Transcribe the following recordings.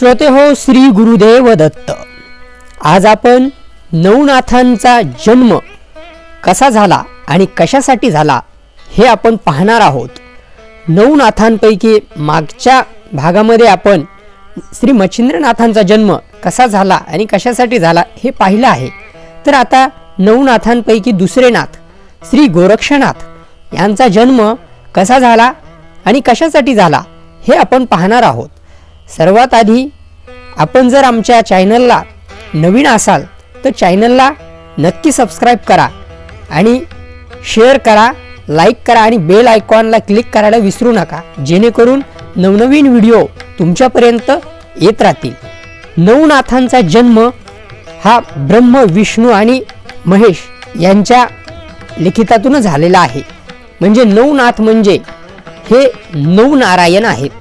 श्रोते हो श्री गुरुदेव दत्त. आज आपण नवनाथांचा जन्म कसा झाला आणि कशासाठी झाला हे आपण पाहणार आहोत. नवनाथांपैकी मागच्या भागामध्ये आपण श्री मच्छिंद्रनाथांचा जन्म कसा झाला आणि कशासाठी झाला हे पाहिलं आहे. तर आता नवनाथांपैकी दुसरे नाथ श्री गोरक्षनाथ यांचा जन्म कसा झाला आणि कशासाठी झाला हे आपण पाहणार आहोत. सर्वात आधी आपण जर आमच्या चॅनलला नवीन असाल तर चॅनलला नक्की सबस्क्राईब करा आणि शेअर करा लाईक करा आणि बेल आयकॉनला क्लिक करायला विसरू नका. जेणेकरून नवनवीन व्हिडिओ तुमच्यापर्यंत येत राहतील. नवनाथांचा जन्म हा ब्रह्म विष्णू आणि महेश यांच्या लिखितातून झालेला आहे. म्हणजे नवनाथ म्हणजे हे नऊ नारायण आहेत.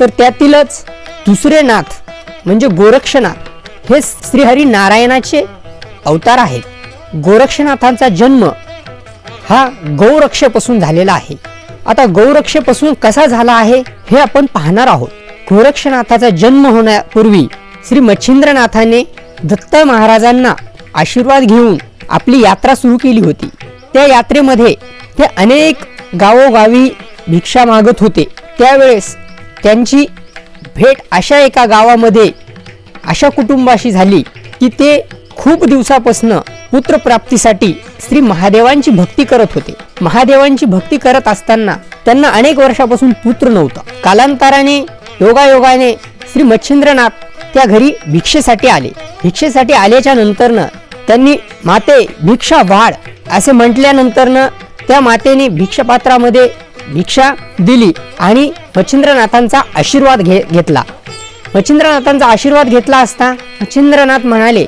तर त्यातीलच दुसरे नाथ म्हणजे गोरक्षनाथ. हे श्रीहरी नारायणाचे अवतार आहेत गोरक्षनाथांचा जन्म हा गौरक्षेपासून झालेला आहे. आता गौरक्षेपासून कसा झाला आहे हे आपण पाहणार आहोत. गोरक्षनाथाचा जन्म होण्यापूर्वी श्री मच्छिंद्रनाथाने दत्त महाराजांना आशीर्वाद घेऊन आपली यात्रा सुरू केली होती. त्या यात्रेमध्ये ते अनेक गावोगावी भिक्षा मागत होते. त्यावेळेस त्यांची भेट अशा एका गावामध्ये अशा कुटुंबाशी झाली की ते खूप दिवसापासून पुत्रप्राप्तीसाठी श्री महादेवांची भक्ती करत होते. महादेवांची भक्ती करत असताना त्यांना अनेक वर्षापासून पुत्र नव्हता. कालांतराने योगायोगाने श्री मच्छिंद्रनाथ त्या घरी भिक्षेसाठी आले. भिक्षेसाठी आल्याच्या नंतरनं त्यांनी माते भिक्षा वाढ असे म्हटल्यानंतरनं त्या मातेने भिक्षापात्रामध्ये भिक्षा दिली आणि मच्छिंद्रनाथांचा आशीर्वाद घे घेतला. मच्छिंद्रनाथांचा आशीर्वाद घेतला असता मच्छिंद्रनाथ म्हणाले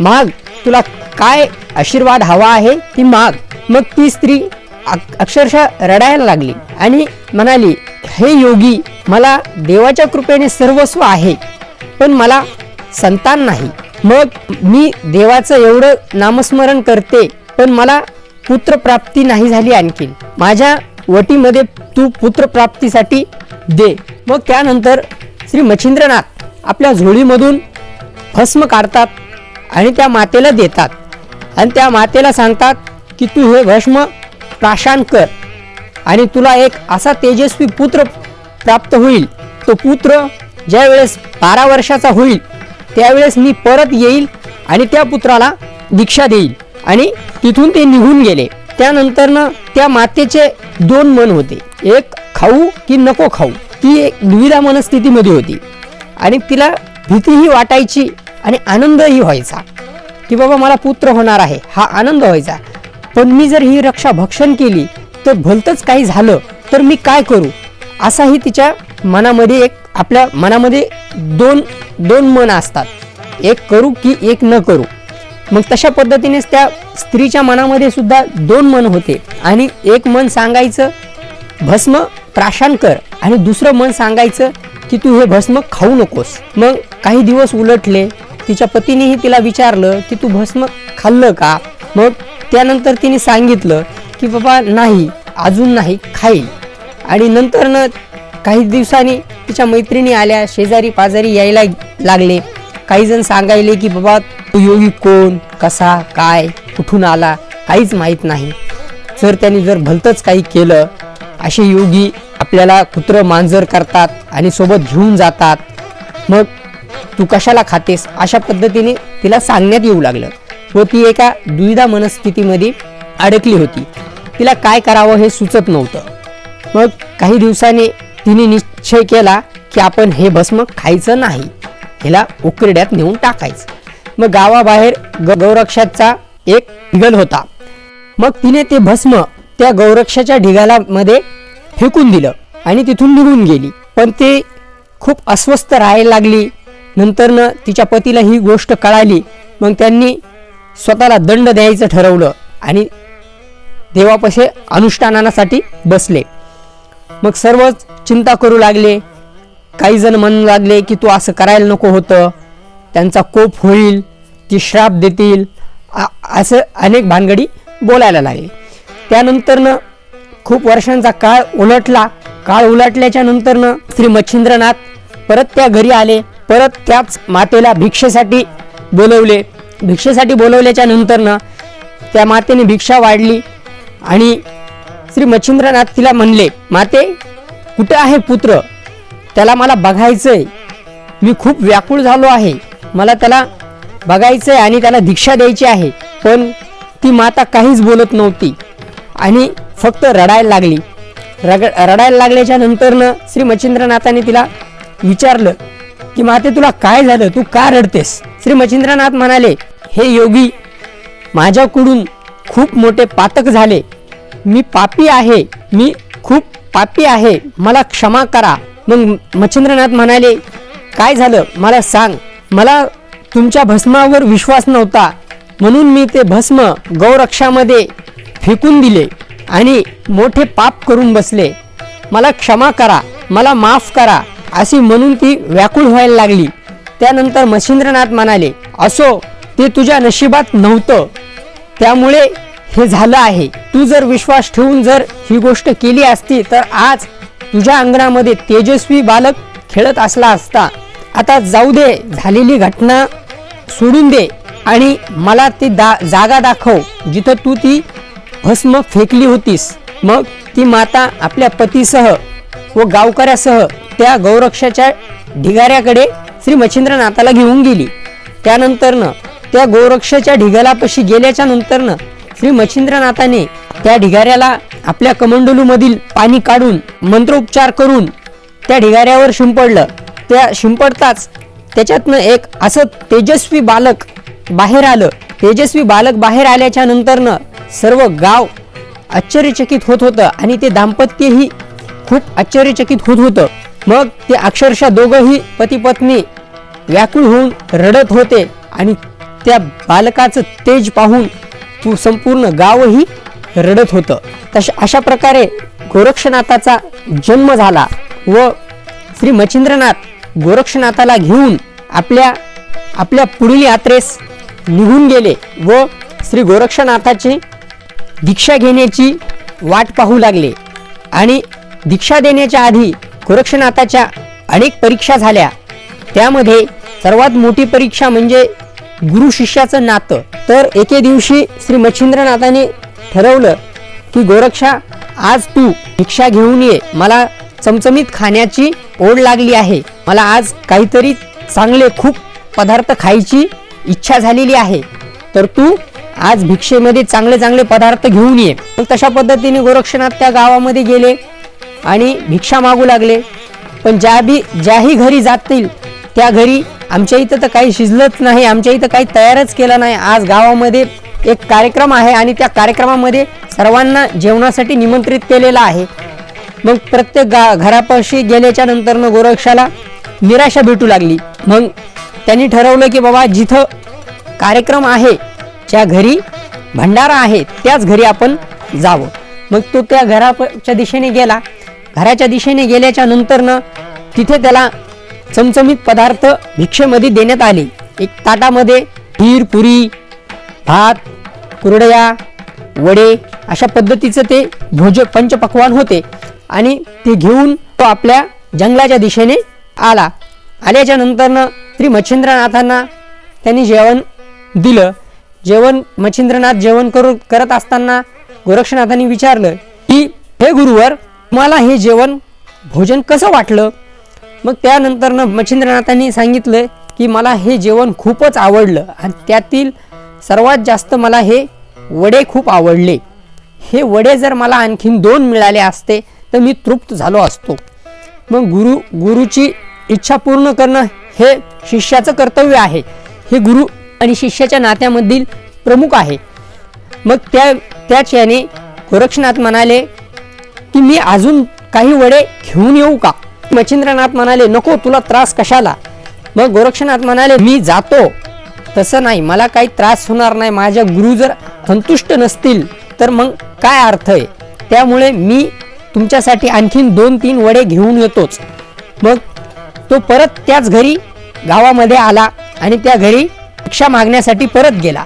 माग तुला काय आशीर्वाद हवा आहे ती माग. मग ती स्त्री अक्षरशः रडायला लागली आणि म्हणाली हे योगी मला देवाच्या कृपेने सर्वस्व आहे पण मला संतान नाही. मग मी देवाचं एवढं नामस्मरण करते पण मला पुत्रप्राप्ती नाही झाली आणखीन. माझ्या वटीमध्ये तू पुत्रप्राप्तीसाठी दे. मग त्यानंतर श्री मच्छिंद्रनाथ आपल्या झोळीमधून भस्म काढतात आणि त्या मातेला देतात. आणि त्या मातेला सांगतात की तू हे भस्म प्राशान कर आणि तुला एक असा तेजस्वी पुत्र प्राप्त होईल. तो पुत्र ज्यावेळेस बारा वर्षाचा होईल त्यावेळेस मी परत येईल आणि त्या पुत्राला दीक्षा देईल. आणि तिथून ते निघून गेले. त्यानंतरनं त्या मातेचे दोन मन होते. एक खाऊ की नको खाऊ. ती एक दुविधा मनस्थितीमध्ये होती. आणि तिला भीतीही वाटायची आणि आनंदही व्हायचा. की बाबा मला पुत्र होणार आहे. हा आनंद व्हायचा. पण मी जर ही रक्षा भक्षण केली तर भलतंच काही झालं तर मी काय करू? असाही तिच्या मनामध्ये एक आपल्या मनामध्ये दोन दोन मन असतात. एक करू की एक न करू. मग तशा पद्धतीनेच त्या स्त्रीच्या मनामध्ये सुद्धा दोन मन होते. आणि एक मन सांगायचं भस्म प्राशान कर. आणि दुसरं मन सांगायचं की तू हे भस्म खाऊ नकोस. मग काही दिवस उलटले तिच्या पतीनेही तिला विचारलं की तू भस्म खाल्लं का? मग त्यानंतर तिने सांगितलं की बाबा नाही अजून नाही खाईल. आणि नंतरनं काही दिवसांनी तिच्या मैत्रिणी आल्या शेजारी पाजारी यायला लागले. काही जण सांगायले की बाबा योगी कोण कसा काय कुठून आला काहीच माहीत नाही. जर त्यांनी जर भलतंच काही केलं असे योगी आपल्याला कुत्र मांजर करतात आणि सोबत घेऊन जातात मग तू कशाला खातेस? अशा पद्धतीने तिला सांगण्यात येऊ लागलं. व ती एका दुविधा मनस्थितीमध्ये अडकली होती. तिला काय करावं हे सुचत नव्हतं. मग काही दिवसांनी तिने निश्चय केला की आपण हे भस्म खायचं नाही. हिला उकरड्यात नेऊन टाकायचं. मग गावाबाहेर ग गौरक्षाचा एक ढिगल होता. मग तिने ते भस्म त्या गौरक्षाच्या ढिगालामध्ये फेकून दिलं आणि तिथून निघून गेली. पण ते खूप अस्वस्थ राहायला लागली. नंतरनं तिच्या पतीला ही गोष्ट कळाली. मग त्यांनी स्वतःला दंड द्यायचं ठरवलं आणि देवापाशी अनुष्ठानासाठी बसले. मग सर्वच चिंता करू लागले. काही जण म्हणू लागले की तू असं करायला नको होतं. त्यांचा कोप होईल. ती श्राप देतील. आ- असं अनेक भानगडी बोलायला लागले. त्यानंतरनं खूप वर्षांचा काळ उलटला. काळ उलटल्याच्या नंतरनं श्री मच्छिंद्रनाथ परत त्या घरी आले. परत त्याच मातेला भिक्षेसाठी बोलवले. भिक्षेसाठी बोलवल्याच्या नंतरनं त्या मातेने भिक्षा वाढली आणि श्री मच्छिंद्रनाथ तिला म्हणले माते कुठं आहे पुत्र? त्याला मला बघायचं आहे मी खूप व्याकुळ झालो आहे. मला त्याला बघायचंय आणि त्याला दीक्षा द्यायची आहे. पण ती माता काहीच बोलत नव्हती. आणि फक्त रडायला लागली. रग रडायला लागल्याच्या नंतरनं श्री मच्छिंद्रनाथाने तिला विचारलं की माते तुला काय झालं? तू का रडतेस? श्री मच्छिंद्रनाथ म्हणाले हे योगी माझ्याकडून खूप मोठे पातक झाले. मी पापी आहे. मी खूप पापी आहे. मला क्षमा करा. मग मच्छिंद्रनाथ म्हणाले काय झालं? मला सांग. मला तुमच्या भस्मावर विश्वास नव्हता. म्हणून मी ते भस्म गौरक्षामध्ये फेकून दिले आणि मोठे पाप करून बसले. मला क्षमा करा मला माफ करा अशी म्हणून ती व्याकुळ व्हायला लागली. त्यानंतर मच्छिंद्रनाथ म्हणाले असो ते तुझ्या नशिबात नव्हतं. त्यामुळे हे झालं आहे. तू जर विश्वास ठेवून जर ही गोष्ट केली असती तर आज तुझ्या अंगणामध्ये तेजस्वी बालक खेळत असला असता. आता जाऊ दे झालेली घटना सोडून दे आणि मला ती दा जागा दाखव जिथं तू ती भस्म फेकली होतीस. मग ती माता आपल्या पतीसह व गावकऱ्यासह त्या गौरक्षाच्या ढिगाऱ्याकडे श्री मच्छिंद्रनाथाला घेऊन गेली. त्यानंतरनं त्या गौरक्षाच्या ढिगालापाशी गेल्याच्या नंतरनं श्री मच्छिंद्रनाथाने त्या ढिगाऱ्याला आपल्या कमंडलूमधील पाणी काढून मंत्रोपचार करून त्या ढिगाऱ्यावर शिंपडलं. त्या शिंपडताच त्याच्यातनं एक असं तेजस्वी बालक बाहेर आलं. तेजस्वी बालक बाहेर आल्याच्या नंतरनं सर्व गाव आश्चर्यचकित होत होतं आणि ते दाम्पत्यही खूप आश्चर्यचकित होत होतं. मग ते अक्षरशः दोघंही पती पत्नी व्याकुळ होऊन रडत होते आणि त्या बालकाचं तेज पाहून तू संपूर्ण गावही रडत होतं. तशा अशा प्रकारे गोरक्षनाथाचा जन्म झाला व श्री मच्छिंद्रनाथ गोरक्षनाथाला घेऊन आपल्या आपल्या पुढील यात्रेस निघून गेले व श्री गोरक्षनाथाची दीक्षा घेण्याची वाट पाहू लागले. आणि दीक्षा देण्याच्या आधी गोरक्षनाथाच्या अनेक परीक्षा झाल्या. त्यामध्ये सर्वात मोठी परीक्षा म्हणजे गुरु शिष्याचं नातं. तर एके दिवशी श्री मच्छिंद्रनाथाने ठरवलं की गोरक्षा आज तू दीक्षा घेऊन ये. मला चमचमीत खाण्याची ओढ लागली आहे. मला आज काहीतरी चांगले खूप पदार्थ खायची इच्छा झालेली आहे. तर तू आज भिक्षेमध्ये चांगले चांगले पदार्थ घेऊन ये. मग तशा पद्धतीने गोरक्षनाथ त्या गावामध्ये गेले आणि भिक्षा मागू लागले. पण ज्या बी ज्याही घरी जातील त्या घरी आमच्या इथं तर काही शिजलंच नाही आमच्या इथं काही तयारच केलं नाही. आज गावामध्ये एक कार्यक्रम आहे आणि त्या कार्यक्रमामध्ये सर्वांना जेवणासाठी निमंत्रित केलेलं आहे. मग प्रत्येक गा घरापाशी गेल्याच्या नंतरनं गोरक्षाला निराशा भेटू लागली. मग त्यांनी ठरवलं की बाबा जिथं कार्यक्रम आहे ज्या घरी भंडारा आहे त्याच घरी आपण जावं. मग तो त्या घराच्या दिशेने गेला. घराच्या दिशेने गेल्याच्या नंतरनं तिथे त्याला चमचमीत पदार्थ भिक्षेमध्ये देण्यात आले. एक ताटामध्ये खीर पुरी भात कुरडया वडे अशा पद्धतीचं ते भोज पंचपक्वान होते. आणि ते घेऊन तो आपल्या जंगलाच्या दिशेने आला. आल्याच्या नंतरनं श्री मच्छिंद्रनाथांना त्यांनी जेवण दिलं. जेवण मच्छिंद्रनाथ जेवण करू करत असताना गोरक्षनाथांनी विचारलं की हे गुरुवर तुम्हाला हे जेवण भोजन कसं वाटलं? मग त्यानंतरनं मच्छिंद्रनाथांनी सांगितलं की मला हे जेवण खूपच आवडलं आणि त्यातील सर्वात जास्त मला हे वडे खूप आवडले. हे वडे जर मला आणखीन दोन मिळाले असते तर मी तृप्त झालो असतो. मग गुरु गुरुची इच्छा पूर्ण करणं हे शिष्याचं कर्तव्य आहे. हे गुरु आणि शिष्याच्या नात्यामधील प्रमुख आहे. मग त्या त्याच याने गोरक्षनाथ म्हणाले की मी अजून काही वडे घेऊन येऊ का? मच्छिंद्रनाथ म्हणाले नको तुला त्रास कशाला? मग गोरक्षनाथ म्हणाले मी जातो. तसं नाही मला काही त्रास होणार नाही. माझ्या गुरु जर संतुष्ट नसतील तर मग काय अर्थ आहे? त्यामुळे मी तुमच्यासाठी आणखीन दोन तीन वडे घेऊन येतोच. मग तो परत त्याच घरी गावामध्ये आला आणि त्या घरी भिक्षा मागण्यासाठी परत गेला.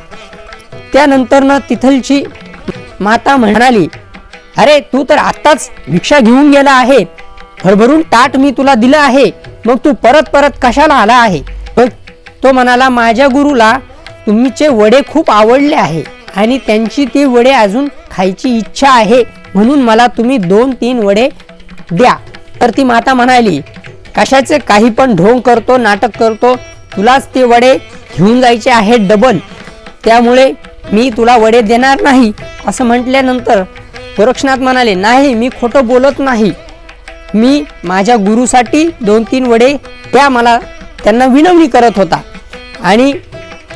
त्यानंतरनं तिथलची माता म्हणाली अरे तू तर आत्ताच भिक्षा घेऊन गेला आहे. भरभरून ताट मी तुला दिलं आहे. मग तू परत परत कशाला आला आहे? मग तो म्हणाला माझ्या गुरुला तुमचे वडे खूप आवडले आहे आणि त्यांची ती वडे अजून खायची इच्छा आहे. म्हणून मला तुम्ही दोन तीन वडे द्या. तर ती माता म्हणाली कशाचे? काही पण ढोंग करतो नाटक करतो. तुलाच ते वडे घेऊन जायचे आहेत डबल त्यामुळे मी तुला वडे देणार नाही. असं म्हटल्यानंतर गोरक्षनाथ म्हणाले नाही मी खोटं बोलत नाही. मी माझ्या गुरुसाठी दोन तीन वडे त्या मला. त्यांना विनवणी करत होता. आणि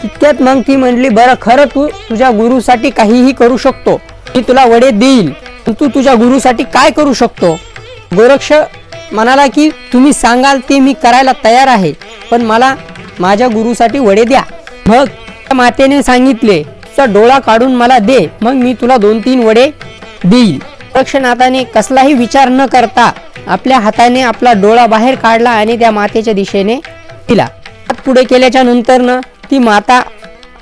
तितक्यात मग ती म्हणली बरं खरं तू तुझ्या गुरुसाठी काहीही करू शकतो. मी तुला वडे देईल. तू तुझ्या गुरुसाठी काय करू शकतो? गोरक्ष म्हणाला की तुम्ही सांगाल ते मी करायला तयार आहे पण मला माझ्या गुरुसाठी वडे द्या. मग त्या मातेने सांगितले तुझा डोळा काढून मला दे मग मी तुला दोन तीन वडे देईल. गोरक्षनाथाने कसलाही विचार न करता आपल्या हाताने आपला डोळा बाहेर काढला आणि त्या मातेच्या दिशेने दिला हात पुढे केल्याच्यानंतर ती माता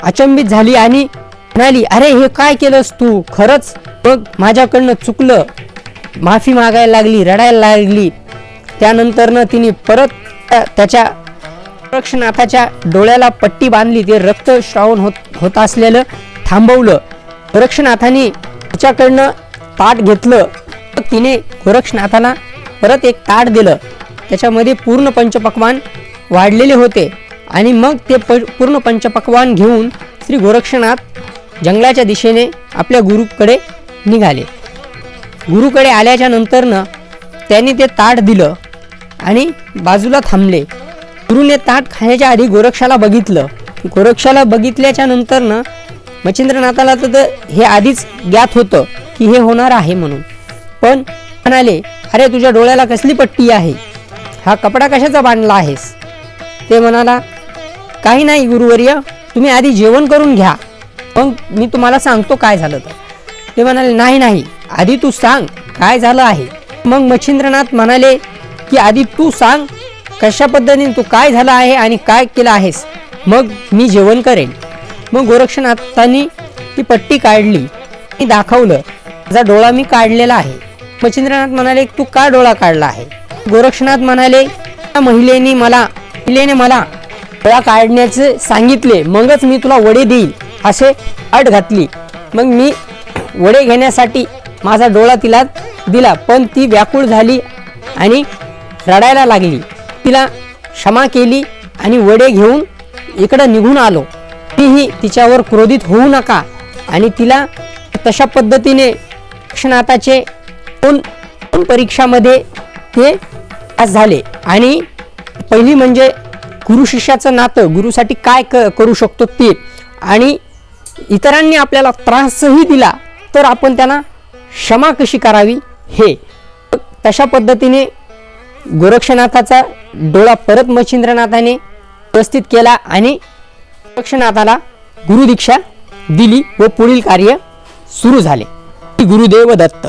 अचंबित झाली आणि म्हणाली अरे हे काय केलंस तू? खरंच मग माझ्याकडनं चुकलं. माफी मागायला लागली रडायला लागली. त्यानंतरनं तिने परत त्याच्या रक्षनाथाच्या डोळ्याला पट्टी बांधली. ते रक्त श्रावण होत होत असलेलं थांबवलं. गोरक्षनाथाने तिच्याकडनं ताट घेतलं. मग तिने गोरक्षनाथाला परत एक ताट दिलं. त्याच्यामध्ये पूर्ण पंचपक्वान वाढलेले होते. आणि मग ते प पूर्ण पंचपक्वान घेऊन श्री गोरक्षनाथ जंगलाच्या दिशेने आपल्या गुरुकडे निघाले. गुरुकडे आल्याच्या नंतरनं त्यांनी ते ताट दिलं आणि बाजूला थांबले. गुरुने ताट खाण्याच्या आधी गोरक्षाला बघितलं. गोरक्षाला बघितल्याच्या नंतरनं मच्छिंद्रनाथाला तर हे आधीच ज्ञात होतं की हे होणार आहे म्हणून. पण म्हणाले अरे तुझ्या डोळ्याला कसली पट्टी आहे? हा कपडा कशाचा बांधला आहेस? ते म्हणाला काही नाही गुरुवर्य तुम्ही आधी जेवण करून घ्या. मग मी तुम्हाला सांगतो काय झालं तर. ते म्हणाले नाही नाही आधी तू सांग काय झालं आहे? मग मच्छिंद्रनाथ म्हणाले की आधी तू सांग कशा पद्धतीने तू काय झालं आहे आणि काय केलं आहेस? मग मी जेवण करेन. मग गोरक्षनाथांनी ती पट्टी काढली मी दाखवलं माझा डोळा मी काढलेला आहे. मच्छिंद्रनाथ म्हणाले तू का डोळा काढला आहे? गोरक्षनाथ म्हणाले त्या महिलेने मला महिलेने मला डोळा काढण्याचे सांगितले मगच मी तुला वडे देईल असे अट घातली. मग मी वडे घेण्यासाठी माझा डोळा तिला दिला पण ती व्याकुळ झाली आणि रडायला लागली. तिला क्षमा केली आणि वडे घेऊन इकडं निघून आलो. तीही तिच्यावर क्रोधित होऊ नका आणि तिला तशा पद्धतीने शिक्षणाताचे दोन परीक्षामध्ये ते पास झाले. आणि पहिली म्हणजे गुरु शिष्याचं नातं गुरुसाठी काय क करू शकतो ते? आणि इतरांनी आपल्याला त्रासही दिला. तर आपण त्यांना क्षमा कशी करावी हे. तशा पद्धतीने गोरक्षनाथाचा डोळा परत मच्छिंद्रनाथाने उपस्थित केला आणि गोरक्षनाथाला गुरुदीक्षा दिली व पुढील कार्य सुरू झाले. गुरुदेव दत्त.